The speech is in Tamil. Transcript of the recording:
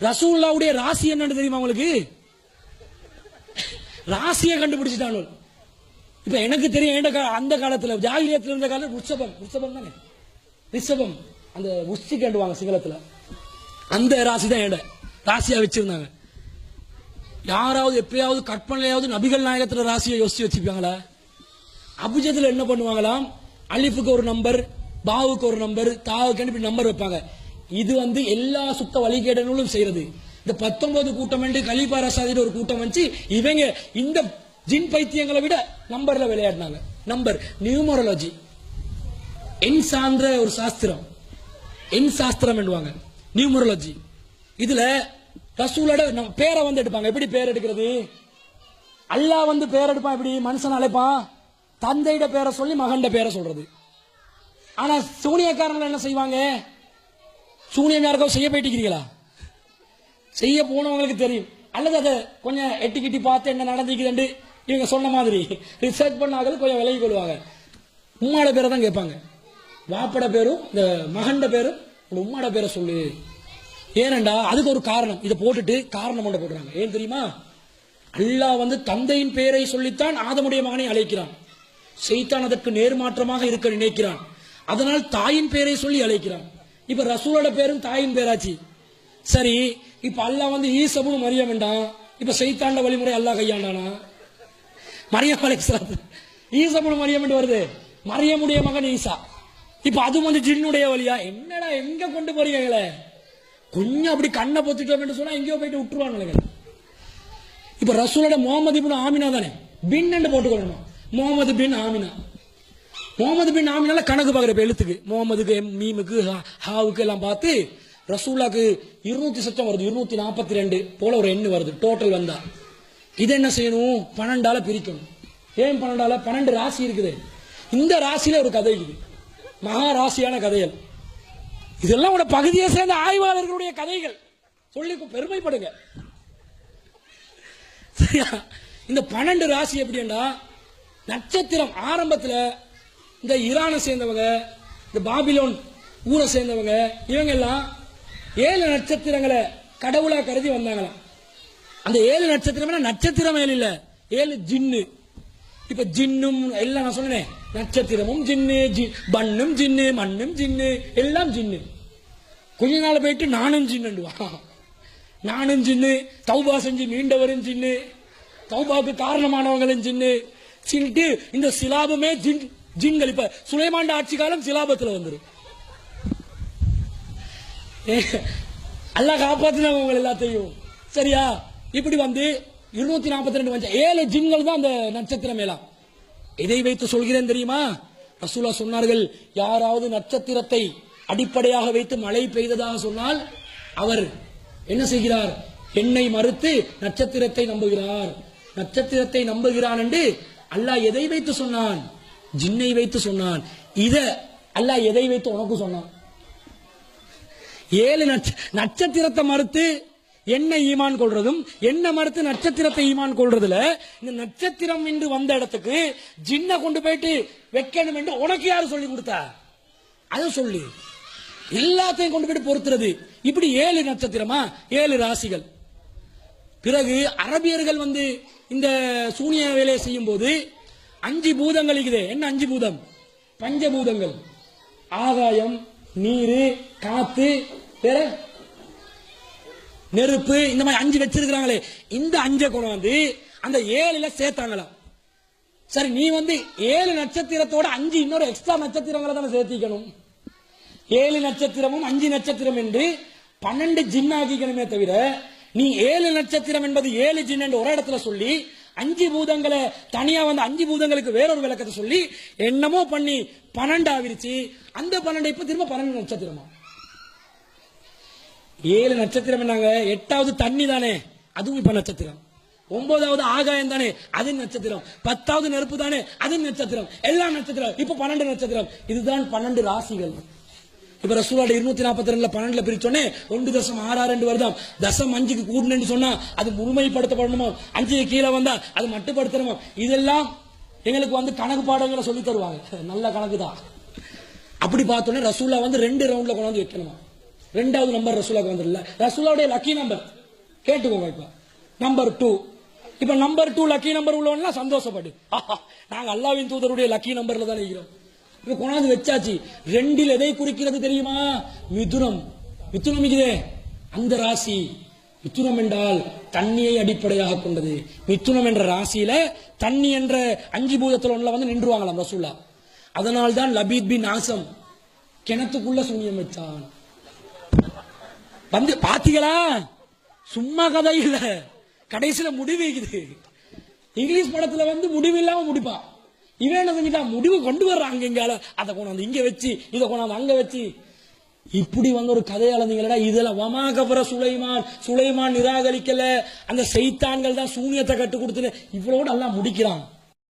ரசூல்லாவுடைய ராசி என்னன்னு தெரியுமா உங்களுக்கு? ராசியை கண்டுபிடிச்சிட்டானு. இப்ப எனக்கு தெரியும் என்ட அந்த காலத்துல ஜாகிரியத்தில் இருந்த காலம் உற்சபம் ரிஷபம் தானே? ரிஷபம் அந்த உச்சி கேண்டுவாங்க சிங்களத்துல. அந்த ராசி தான் என்ட ராசியா வச்சிருந்தாங்க. யாராவது எப்பயாவது கற்பனையாவது நபிகள் நாயகத்துல ராசியை யோசிச்சு வச்சுப்பாங்களா? அபிஜத்துல என்ன பண்ணுவாங்களாம்? அலிஃபுக்கு ஒரு நம்பர் பாவுக்கு ஒரு நம்பர் தாவுக்கு இப்படி நம்பர் வைப்பாங்க. இது வந்து எல்லா சுத்த வழிகேடனும் செய்யறது. இந்த பத்தொன்பது கூட்டம் என்று கலிபா சாதிட ஒரு கூட்டம் வச்சு இவங்க இந்த ஜின் பைத்தியங்களை விட நம்பர்ல விளையாடினாங்க. Number numerology. எண் சார்ந்த ஒரு சாஸ்திரம். எண் சாஸ்திரம் என்பாங்க நியூமரலஜி. இதுல ரசூலோட நம்ம பேரை வந்து எடுப்பாங்க. எப்படி பேர் எடுக்கிறது? அல்லாஹ் வந்து பேர் எடுப்பான் எப்படி? மனுஷன் அழைப்பான். தந்தையிட பேரை சொல்லி மகன்ட பேரை சொல்றது. ஆனா சோனியக்காரங்க என்ன செய்வாங்க? சூனியம் யாருக்கோ செய்ய போயிட்டீங்களா செய்ய போனவங்களுக்கு தெரியும். அல்லது அதை கொஞ்சம் எட்டி கிட்டி பார்த்து என்ன நடந்துக்குதுன்னு இவங்க சொன்ன மாதிரி ரிசர்ச் பண்ணாக்கள் கொஞ்சம் விலகி கொள்வாங்க உம்மாட பேரை தான் கேட்பாங்க. வாப்பட பேரும் இந்த மகன்ட பேரும் உம்மாட பேரை சொல்லு. ஏனண்டா அதுக்கு ஒரு காரணம். இதை போட்டுட்டு காரணம் ஒன்று போடுறாங்க ஏன் தெரியுமா? அல்லாஹ் வந்து தந்தையின் பெயரை சொல்லித்தான் ஆதமுடைய மகனை அழைக்கிறான். செய்தான் அதற்கு நேர்மாற்றமாக இருக்க நினைக்கிறான். அதனால் தாயின் பெயரை சொல்லி அழைக்கிறான். இப்ப ரசூலோட பேரும் தாயின் பேராச்சு. சரி இப்ப அல்லாஹ் வந்து ஈசபுன்னு மறிய வேண்டாம் இப்ப செய்தாண்ட வழிமுறை அல்லாஹ் கையாண்டானா? மரியம் அலைஹிஸ்ஸலாம் ஈசபுன்னு மரியம் என்று வருது. மரியமுடைய மகன் ஈசா. இப்ப அது வந்து ஜின்னுடைய வழியா? என்னடா எங்க கொண்டு போறீங்களே கொஞ்சம் அப்படி கண்ணை பொத்திட்டோம் சொன்னா எங்கேயோ போயிட்டு விட்டுருவானுங்க இப்ப ரசூலோட முகமது பின் ஆமினா தானே? பின் போட்டுக்கொள்ளணும்? முகமது பின் ஆமினா. முகமது பின் ஆமினால கணக்கு பார்க்குற எழுத்துக்கு. முகமதுக்கு மீமுக்கு ஹா- ஹாவுக்கு எல்லாம் பார்த்து ரசூலாக்கு இருநூத்தி சச்சம் வருது இருநூத்தி நாற்பத்தி ரெண்டு போல ஒரு எண்ணு வருது டோட்டல் வந்தா. இது என்ன செய்யணும்? பன்னெண்டால பிரிக்கணும். ஏன் பன்னெண்டால? பன்னெண்டு ராசி இருக்குது. இந்த ராசியில ஒரு கதை இருக்குது மகா ராசியான கதைகள். இதெல்லாம் உட பகுதியை சேர்ந்த ஆய்வாளர்களுடைய கதைகள். சொல்லி பெருமைப்படுங்க. சரியா? இந்த பன்னெண்டு ராசி எப்படின்னா நட்சத்திரம் ஆரம்பத்தில் இந்த ஈரானை சேர்ந்தவங்க இந்த பாபிலோன் ஊரை சேர்ந்தவங்க இவங்க எல்லாம் ஏழு நட்சத்திரங்களை கடவுளா கருதி வந்தாங்களாம். அந்த ஏழு நட்சத்திரம் நட்சத்திரம் ஏழு இல்ல ஏழு ஜின்னு. இப்ப ஜின்னும் எல்லாம் நான் சொன்னேன் நட்சத்திரமும் ஜின்னு ஜி பண்ணும் ஜின்னு மண்ணும் ஜின்னு எல்லாம் ஜின்னு. கொஞ்ச நாள் போயிட்டு நானும் ஜின்னுவா நானும் ஜின்னு தௌபா செஞ்சு மீண்டவரும் ஜின்னு தௌபாவுக்கு காரணமானவங்களும் ஜின்னு. சின்ட்டு இந்த சிலாபமே ஜின் ஜின்கள் இப்ப சுலைமாண்ட ஆட்சி காலம் சிலாபத்துல வந்துடும் அல்லாஹ் காப்பாத்தினவங்க உங்களை எல்லாத்தையும். சரியா? இப்படி வந்து இருநூத்தி நாற்பத்தி ரெண்டு வஞ்சம் ஏழு ஜின்கள் தான் அந்த நட்சத்திரம் மேலாம் இதை வைத்து சொல்கிறேன் தெரியுமா? ரசூலா சொன்னார்கள் யாராவது நட்சத்திரத்தை அடிப்படையாக வைத்து மழை பெய்ததாக சொன்னால் அவர் என்ன செய்கிறார்? என்னை மறுத்து நட்சத்திரத்தை நம்புகிறார். நட்சத்திரத்தை நம்புகிறான் என்று அல்லாஹ் எதை வைத்து சொன்னான்? ஜின்னை வைத்து சொன்னான். இத அல்ல எதை வைத்து உனக்கு சொன்னான்? ஏழு நட்ச- நட்சத்திரத்தை மறுத்து என்ன ஈமான் கொள்றதும் என்ன மறுத்து நட்சத்திரத்தை ஈமான் கொள்றதுல இந்த நட்சத்திரம் என்று வந்த இடத்துக்கு ஜின்ன கொண்டு போயிட்டு வைக்கணும் என்று உனக்கு யாரு சொல்லி கொடுத்தா? அதை சொல்லு. எல்லாத்தையும் கொண்டு போயிட்டு பொறுத்துறது. இப்படி ஏழு நட்சத்திரமா? ஏழு ராசிகள். பிறகு அரபியர்கள் வந்து இந்த சூனிய வேலையை செய்யும் போது அஞ்சு பூதங்கள் இருக்குது. என்ன அஞ்சு பூதம்? பஞ்சபூதங்கள். ஆகாயம் நீரு காத்து வேற? நெருப்பு இந்த மாதிரி அஞ்சு வச்சிருக்கிறாங்களே. இந்த அஞ்சை கொண்டு வந்து அந்த ஏழுல சேர்த்தாங்களாம். சரி நீ வந்து ஏழு நட்சத்திரத்தோட அஞ்சு இன்னொரு எக்ஸ்ட்ரா நட்சத்திரங்களை தானே சேர்த்திக்கணும். ஏழு நட்சத்திரமும் அஞ்சு நட்சத்திரம் என்று பன்னெண்டு ஜின்னாக்கிக்கணுமே தவிர நீ ஏழு நட்சத்திரம் என்பது ஏழு ஜின் என்று ஒரு இடத்துல சொல்லி அஞ்சு பூதங்களை தனியா வந்து அஞ்சு பூதங்களுக்கு வேறொரு விளக்கத்தை சொல்லி என்னமோ பண்ணி பன்னெண்டு ஆவிருச்சு அந்த பன்னெண்டு இப்ப திரும்ப பன்னெண்டு நட்சத்திரமா? ஏழு நட்சத்திரம் என்னங்க? எட்டாவது தண்ணி தானே அதுவும் இப்ப நட்சத்திரம். ஒன்பதாவது ஆகாயம் தானே அது நட்சத்திரம். பத்தாவது நெருப்பு தானே அது நட்சத்திரம். எல்லா நட்சத்திரம் இப்ப பன்னெண்டு நட்சத்திரம். இதுதான் பன்னெண்டு ராசிகள். இப்ப ரசூலோட இருநூத்தி நாற்பத்தி ரெண்டுல பன்னெண்டுல பிரிச்சோன்னே ஒன்று தசம் ஆறா ரெண்டு வருதாம் தசம் அஞ்சுக்கு கூடணும்னு சொன்னா அது முழுமைப்படுத்தப்படணுமோ? அஞ்சுக்கு கீழே வந்தா அது மட்டுப்படுத்தணுமோ? இதெல்லாம் எங்களுக்கு வந்து கணக்கு பாடங்களை சொல்லி தருவாங்க. நல்ல கணக்கு தான். அப்படி பார்த்தோன்னே ரசூலா வந்து ரெண்டு ரவுண்ட்ல கொண்டு வந்து வைக்கணுமா? ரெண்டாவது நம்பர் ரசூலாக்கு வந்துடல ரசூலாவுடைய லக்கி நம்பர் கேட்டுக்கோங்க இப்ப. நம்பர் டூ இப்ப நம்பர் டூ லக்கி நம்பர் உள்ளவன்லாம் சந்தோஷப்படு. ஆஹா, நாங்க அல்லாவின் தூதருடைய லக்கி நம்பர்ல தான் இருக்கிறோம் இப்ப கொண்டாந்து வச்சாச்சு. ரெண்டில் எதை குறிக்கிறது தெரியுமா? மிதுனம். மிதுனம் இதே அந்த ராசி. மிதுனம் என்றால் தண்ணியை அடிப்படையாக கொண்டது. மிதுனம் என்ற ராசியில தண்ணி என்ற அஞ்சு பூதத்தில் ஒன்ல வந்து நின்றுவாங்களாம் ரசூல்லா அதனால் தான் லபீத் பின் ஆசம் கிணத்துக்குள்ள சூனியம் வச்சான். வந்து பாத்தீங்களா? சும்மா கதை இல்ல. கடைசியில முடிவு இங்கிலீஷ் படத்துல வந்து முடிவு இல்லாம முடிப்பான் இவன் என்ன முடிவு கொண்டு வர்றாங்க இங்கால அதை கொண்டாந்து இங்க வச்சு இதை கொண்டாந்து அங்க வச்சு. இப்படி வந்து ஒரு கதையால அளந்தீங்களா இதெல்லாம் வமாகபுர சுலைமான் சுலைமான் நிராகரிக்கல. அந்த செய்தான்கள் தான் சூனியத்தை கட்டு கொடுத்து இவ்வளவு நல்லா முடிக்கிறான்.